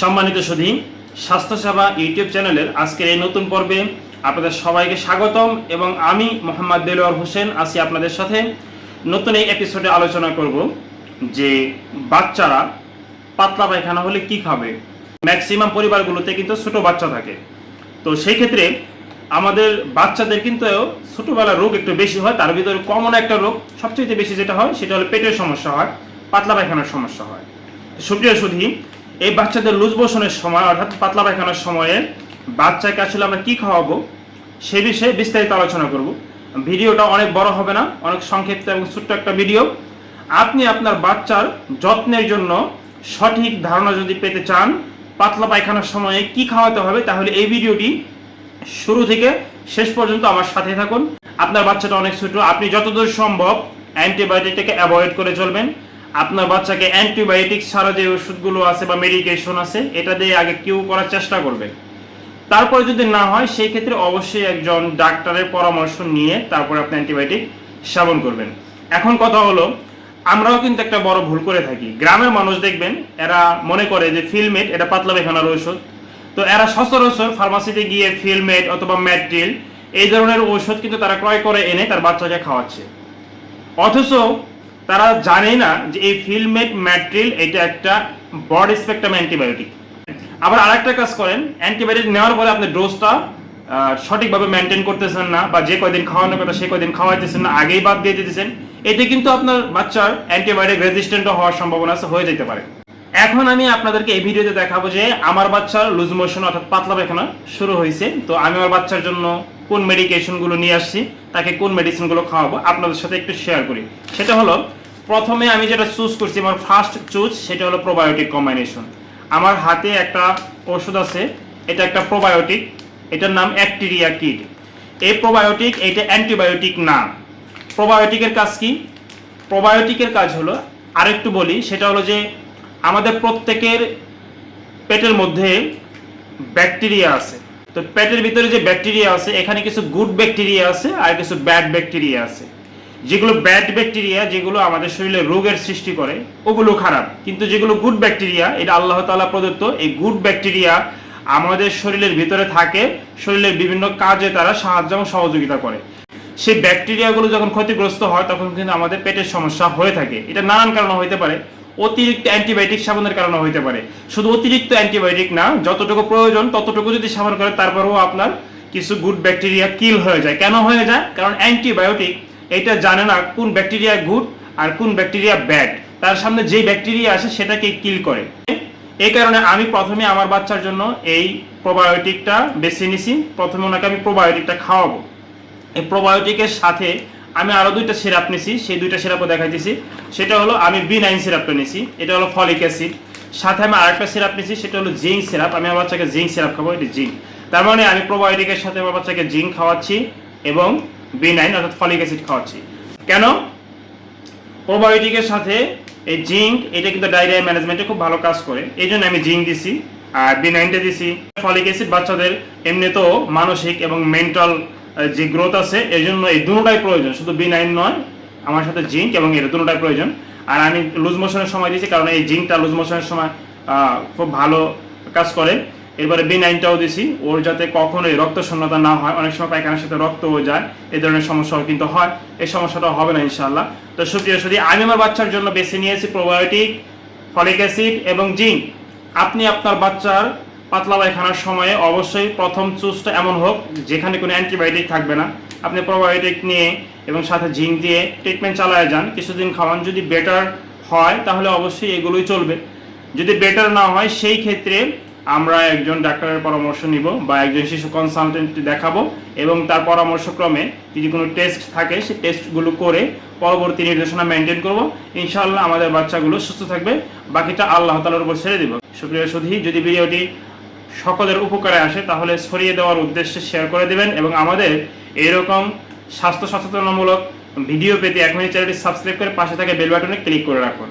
সম্মানিত সুধী, স্বাস্থ্যসেবা ইউটিউব চ্যানেলের আজকের এই নতুন পর্বে আপনাদের সবাইকে স্বাগতম এবং আমি মোহাম্মদ দেলোয়ার হোসেন আছি আপনাদের সাথে। নতুন এই এপিসোডে আলোচনা করব যে বাচ্চারা পাতলা পায়খানা হলে কি খাবে? ম্যাক্সিমাম পরিবারগুলোতে কিন্তু ছোট বাচ্চা থাকে। তো সেই ক্ষেত্রে আমাদের বাচ্চাদের কিন্তু ছোটবেলার রোগ একটু বেশি হয়, তার ভিতরে কমন একটা রোগ সবচেয়ে বেশি যেটা হয়, সেটা হলো পেটের সমস্যা হয়, পাতলা পায়খানার সমস্যা হয়। সুপ্রিয় সুধী এই বাচ্চাদের লুজ মোশনের সময়, অর্থাৎ পাতলা পায়খানার সময়ে বাচ্চাকে আসলে আমরা কি খাওয়াবো, সে বিষয়ে বিস্তারিত আলোচনা করব। ভিডিওটা অনেক বড় হবে না, অনেক সংক্ষিপ্ত এবং ছোট্ট একটা ভিডিও। আপনি আপনার বাচ্চার যত্নের জন্য সঠিক ধারণা যদি পেতে চান, পাতলা পায়খানার সময়ে কি খাওয়াতে হবে, তাহলে এই ভিডিওটি শুরু থেকে শেষ পর্যন্ত আমার সাথে থাকুন। আপনার বাচ্চাটা অনেক ছোট, আপনি যতদূর সম্ভব অ্যান্টিবায়োটিকটাকে অ্যাভয়েড করে চলবেন। আপনার বাচ্চাকে অ্যান্টিবায়োটিক ছাড়া যে ওষুধগুলো আছে বা মেডিকেশন আছে, এটা দিয়ে আগে কিউ করার চেষ্টা করবেন তারপরে যদি না হয়, সেই ক্ষেত্রে অবশ্যই একজন ডাক্তারের পরামর্শ নিয়ে তারপরে আপনি অ্যান্টিবায়োটিক সেবন করবেন। এখন কথা হলো, আমরাও কিন্তু একটা বড় ভুল করে থাকি। গ্রামের মানুষ দেখবেন, এরা মনে করে যে ফিলমেট এটা পাতলা বেখানার ওষুধ তো এরা সচরাচর ফার্মাসিতে গিয়ে ফিলমেট অথবা ম্যাট্রিল এই ধরনের ওষুধ কিন্তু তারা ক্রয় করে এনে তার বাচ্চাকে খাওয়াচ্ছে। অথচ তারা জানে না যে এই ফিলমেট ম্যাট্রিল এটা একটা বড স্পেকট্রাম অ্যান্টিবায়োটিক। আবার আরেকটা কাজ করেন, অ্যান্টিবায়োটিক নেওয়ার পরে আপনি ডোজটা সঠিকভাবে মেনটেন করতেছেন না বা যে কয়দিন খাওয়ানোর কথা সে কয়দিন খাওয়াইতেছেন না, আগেই বাদ দিয়ে দিতেছেন এতে কিন্তু আপনার বাচ্চার অ্যান্টিবায়োটিক রেজিস্ট্যান্টও হওয়ার সম্ভাবনা আছে, হয়ে যেতে পারে। এখন আমি আপনাদেরকে এই ভিডিওতে দেখাবো যে আমার বাচ্চার লুজ মোশন অর্থাৎ পাতলা পায়খানা শুরু হয়েছে। তো আমি আমার বাচ্চার জন্য কোন মেডিকেশনগুলো নিয়ে আসছি, তাকে কোন মেডিসিনগুলো খাওয়াবো, আপনাদের সাথে একটু শেয়ার করি। সেটা হলো, প্রথমে আমি যেটা চুজ করছি, আমার ফার্স্ট চুজ সেটা হলো প্রোবায়োটিক কম্বাইনেশন আমার হাতে একটা ওষুধ আছে, এটা একটা প্রোবায়োটিক এটার নাম অ্যাক্টেরিয়া কিড এই প্রোবায়োটিক এটা অ্যান্টিবায়োটিক না। প্রোবায়োটিকের কাজ কি? প্রোবায়োটিকের কাজ হলো, আরেকটু বলি, সেটা হলো যে আমাদের প্রত্যেকের পেটের মধ্যে ব্যাকটেরিয়া আছে। তো পেটের ভিতরে যে ব্যাকটেরিয়া আছে, এখানে কিছু গুড ব্যাকটেরিয়া আছে আর কিছু ব্যাড ব্যাকটেরিয়া আছে। যেগুলো ব্যাড ব্যাকটেরিয়া, যেগুলো আমাদের শরীরে রোগের সৃষ্টি করে, ওগুলো খারাপ। কিন্তু যেগুলো গুড ব্যাকটেরিয়া, এটা আল্লাহ তাআলা প্রদত্ত, এই গুড ব্যাকটেরিয়া আমাদের শরীরের ভিতরে থাকে, শরীরের বিভিন্ন কাজে তারা সাহায্য এবং সহযোগিতা করে। সেই ব্যাকটেরিয়াগুলো যখন ক্ষতিগ্রস্ত হয়, তখন কিন্তু আমাদের পেটের সমস্যা হয়ে থাকে। এটা নানান কারণে হইতে পারে। অতিরিক্ত অ্যান্টিবায়োটিক সেবনের কারণে হইতে পারে। শুধু অতিরিক্ত অ্যান্টিবায়োটিক না, যতটুকু প্রয়োজন ততটুকু যদি সেবন করে, তারপরেও আপনার কিছু গুড ব্যাকটেরিয়া কিল হয়ে যায়। কেন হয়ে যায়? কারণ অ্যান্টিবায়োটিক, এটা জানে না কোন ব্যাকটেরিয়া গুড আর কোন ব্যাকটেরিয়া ব্যাড তার সামনে যে ব্যাকটেরিয়া আসে সেটাকে কিল করে। এই কারণে আমি প্রথমে আমার বাচ্চার জন্য এই প্রোবায়োটিকটা বেছে নিছি। প্রথমে ওনাকে আমি প্রোবায়োটিকটা খাওয়াবো। এই প্রোবায়োটিকের সাথে আমি আরও দুইটা সিরাপ নিছি, সেই দুইটা সিরাপও দেখাইতেছি। সেটা হলো আমি বি নাইন সিরাপটা নিছি, এটা হলো ফলিক অ্যাসিড। সাথে আমি আরেকটা সিরাপ নিছি, সেটা হলো জিঙ্ক সিরাপ। আমি আমার বাচ্চাকে জিঙ্ক সিরাপ খাব, এটি জিঙ্ক। তার মানে আমি প্রোবায়োটিকের সাথে আমার বাচ্চাকে জিঙ্ক খাওয়াচ্ছি এবং বি নাইন অর্থাৎ ফলিক অ্যাসিড খাওয়াচ্ছি। কেন? প্রোবায়োটিকের সাথে এই জিঙ্ক, এটা কিন্তু ডায়রিয়া ম্যানেজমেন্টে খুব ভালো কাজ করে। এই জন্য আমি জিঙ্ক দিছি, আর বি নাইনটা দিছি। ফলিক অ্যাসিড বাচ্চাদের এমনিতেও মানসিক এবং মেন্টাল যে গ্রোথ আছে এই জন্য এই দুটোটাই প্রয়োজন। শুধু বি নাইন নয়, আমার সাথে জিঙ্ক এবং এটা দুটোটাই প্রয়োজন। আর আমি লুজ মোশনের সময় দিয়েছি, কারণ এই জিঙ্কটা লুজ মোশনের সময় খুব ভালো কাজ করে। এরপরে বি নাইনটাও দিছি ওর যাতে কখনোই রক্ত শূন্যতা না হয়। অনেক সময় পায়খানার সাথে রক্ত হয়ে যায়, এই ধরনের সমস্যাও কিন্তু হয়। এই সমস্যাটা হবে না ইনশাল্লাহ তো সুপ্রিয় সুদী, আমি আমার বাচ্চার জন্য বেছে নিয়েছি প্রোবায়োটিক ফলিক অ্যাসিড এবং জিঙ্ক আপনি আপনার বাচ্চার পাতলা পায়খানার সময়ে অবশ্যই প্রথম চুজটা এমন হোক, যেখানে কোনো অ্যান্টিবায়োটিক থাকবে না। আপনি প্রোবায়োটিক নিয়ে এবং সাথে জিঙ্ক দিয়ে ট্রিটমেন্ট চালায় যান, কিছুদিন খাওয়ান। যদি বেটার হয়, তাহলে অবশ্যই এগুলোই চলবে। যদি বেটার না হয়, সেই ক্ষেত্রে আমরা একজন ডাক্তারের পরামর্শ নিব বা একজন শিশু কনসালটেন্ট দেখাবো এবং তার পরামর্শক্রমে যদি কোনো টেস্ট থাকে, সেই টেস্টগুলো করে পরবর্তী নির্দেশনা মেনটেন করব। ইনশাআল্লাহ আমাদের বাচ্চাগুলো সুস্থ থাকবে। বাকিটা আল্লাহ তালার উপর ছেড়ে দিব। সুপ্রিয় সুধী, যদি ভিডিওটি সকলের উপকারে আসে, তাহলে ছড়িয়ে দেওয়ার উদ্দেশ্যে শেয়ার করে দেবেন এবং আমাদের এরকম স্বাস্থ্য সচেতনমূলক ভিডিও পেতে এখনই চ্যানেলটি সাবস্ক্রাইব করে পাশে থাকে বেল বাটনে ক্লিক করে রাখুন।